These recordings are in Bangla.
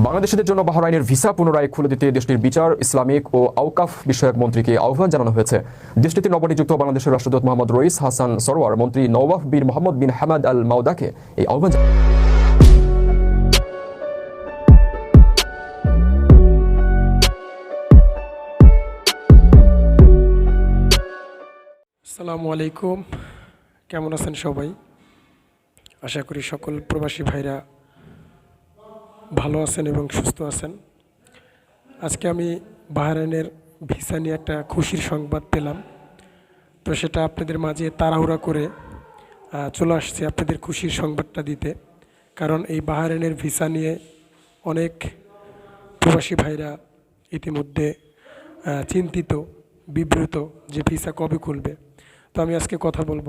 বাংলাদেশিদের জন্য বাহরাইনের ভিসা পুনরায় খুলে দিতে দেশটির বিচার, ইসলামিক ও আউকাফ বিষয়ক মন্ত্রীকে আহ্বান জানানো হয়েছে। দেশটিতে নবনিযুক্ত বাংলাদেশের রাষ্ট্রদূত মোহাম্মদ রইস হাসান সরোয়ার মন্ত্রী নওয়াফ বিন মোহাম্মদ বিন হামাদ আল মাউদাকে এই আহ্বান জানান। আসসালামু আলাইকুম। কেমন আছেন সবাই? আশা করি সকল প্রবাসী ভাইরা ভালো আছেন এবং সুস্থ আছেন। আজকে আমি বাহরাইনের ভিসা নিয়ে একটা খুশির সংবাদ পেলাম। তো সেটা আপনাদের মাঝে তাড়াহুড়া করে চলে আসছে আপনাদের খুশির সংবাদটা দিতে। কারণ এই বাহরাইনের ভিসা নিয়ে অনেক প্রবাসী ভাইরা ইতিমধ্যে চিন্তিত, বিব্রত যে ভিসা কবে খুলবে। তো আমি আজকে কথা বলব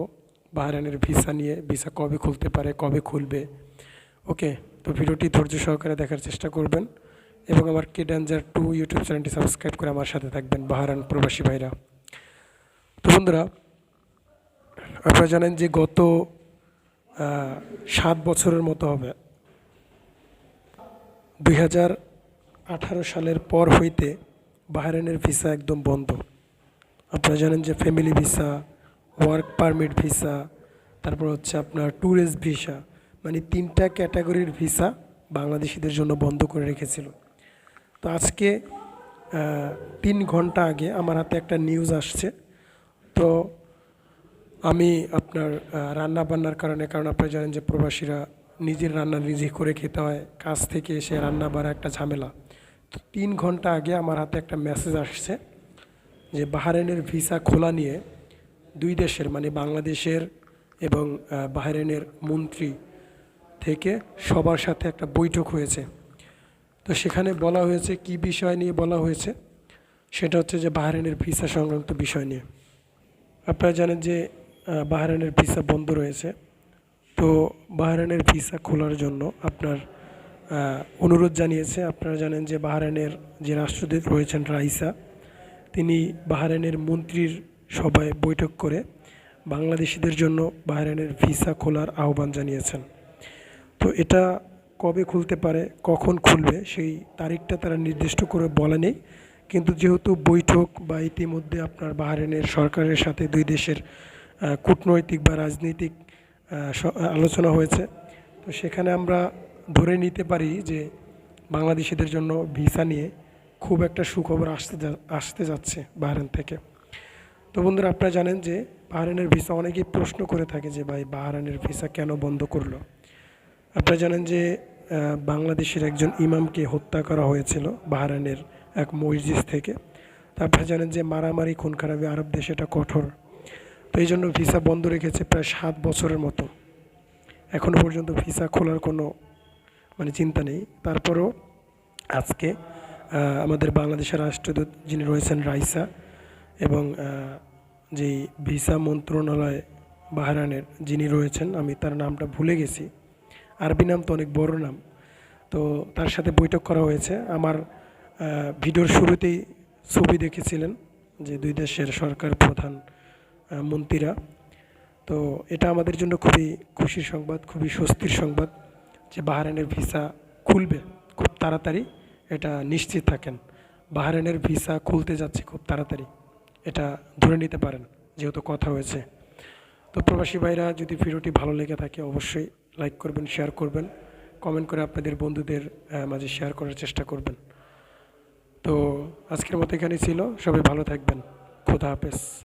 বাহরাইনের ভিসা নিয়ে, ভিসা কবে খুলতে পারে, কবে খুলবে। ওকে, তো ভিডিওটি ধৈর্য সহকারে দেখার চেষ্টা করবেন এবং আমার কে ডেঞ্জার টু ইউটিউব চ্যানেলটি সাবস্ক্রাইব করে আমার সাথে থাকবেন বাহারান প্রবাসী ভাইরা। তো বন্ধুরা, আপনারা জানেন যে গত সাত বছরের মতো হবে। দুই হাজার আঠারো সালের পর হইতে বাহরাইনের ভিসা একদম বন্ধ। আপনারা জানেন যে family visa work permit visa তারপর হচ্ছে আপনার ট্যুরিস্ট ভিসা মানে তিনটা ক্যাটাগরির ভিসা বাংলাদেশিদের জন্য বন্ধ করে রেখেছিল। তো আজকে তিন ঘণ্টা আগে আমার হাতে একটা নিউজ আসছে। তো আমি আপনার রান্না বান্নার কারণে কারণ আপনারা জানেন যে প্রবাসীরা নিজের রান্না নিজে করে খেতে হয় কাজ থেকে এসে রান্না বাড়া একটা ঝামেলা। তো তিন ঘণ্টা আগে আমার হাতে একটা মেসেজ আসছে যে বাহরাইনের ভিসা খোলা নিয়ে দুই দেশের মানে বাংলাদেশের এবং আহ, বাহরাইনের মন্ত্রী থেকে সবার সাথে একটা বৈঠক হয়েছে। তো সেখানে বলা হয়েছে কি বিষয় নিয়ে বলা হয়েছে? সেটা হচ্ছে যে বাহরাইনের ভিসা সংক্রান্ত বিষয় নিয়ে। আপনারা জানেন যে আহ, বাহরাইনের ভিসা বন্ধ রয়েছে। তো বাহরাইনের ভিসা খোলার জন্য আপনার অনুরোধ জানিয়েছে আপনারা জানেন যে বাহরাইনের যে রাষ্ট্রদূত রয়েছেন রাইসা তিনি বাহরাইনের মন্ত্রীর সভায় বৈঠক করে বাংলাদেশিদের জন্য বাহরাইনের ভিসা খোলার আহ্বান জানিয়েছেন। তো এটা কবে খুলতে পারে, কখন খুলবে, সেই তারিখটা তারা নির্দিষ্ট করে বলে নেই। কিন্তু যেহেতু বৈঠক বা ইতিমধ্যে আপনার বাহরাইনের সরকারের সাথে দুই দেশের কূটনৈতিক বা রাজনৈতিক আলোচনা হয়েছে, তো সেখানে আমরা ধরে নিতে পারি যে বাংলাদেশিদের জন্য ভিসা নিয়ে খুব একটা সুখবর আসতে আসতে যাচ্ছে বাহরাইন থেকে। তো বন্ধুরা, আপনারা জানেন যে বাহরাইনের ভিসা অনেকেই প্রশ্ন করে থাকে যে, ভাই বাহরাইনের ভিসা কেন বন্ধ করল? আপনারা জানেন যে বাংলাদেশের একজন ইমামকে হত্যা করা হয়েছিল বাহরাইনের এক মসজিদ থেকে। আপনারা জানেন যে, মারামারি খুন খারাপি আরব দেশে এটা কঠোর। তো এই জন্য ভিসা বন্ধ রেখেছে প্রায় সাত বছরের মতো। এখনও পর্যন্ত ভিসা খোলার কোনো মানে চিন্তা নেই। তারপরেও আজকে আমাদের বাংলাদেশের রাষ্ট্রদূত যিনি রয়েছেন রাইসা এবং যেই ভিসা মন্ত্রণালয় বাহরানের যিনি রয়েছেন, আমি তার নামটা ভুলে গেছি। আরবি নাম তো অনেক বড় নাম। তো তার সাথে বৈঠক করা হয়েছে। আমার ভিডিওর শুরুতেই ছবি দেখেছিলেন যে দুই দেশের সরকার প্রধান মন্ত্রীরা। তো এটা আমাদের জন্য খুবই খুশির সংবাদ, খুবই স্বস্তির সংবাদ যে বাহরাইনের ভিসা খুলবে খুব তাড়াতাড়ি। এটা নিশ্চিত থাকেন। বাহরাইনের ভিসা খুলতে যাচ্ছে খুব তাড়াতাড়ি। এটা ধরে নিতে পারেন, যেহেতু কথা হয়েছে। তো প্রবাসী ভাইরা যদি ভিডিওটি ভালো লেগে থাকে, অবশ্যই লাইক করবেন শেয়ার করবেন কমেন্ট করে আপনাদের বন্ধুদের মাঝে শেয়ার করার চেষ্টা করবেন। তো আজকের মতো এখানেই ছিল, সবাই ভালো থাকবেন, খোদা হাফেজ।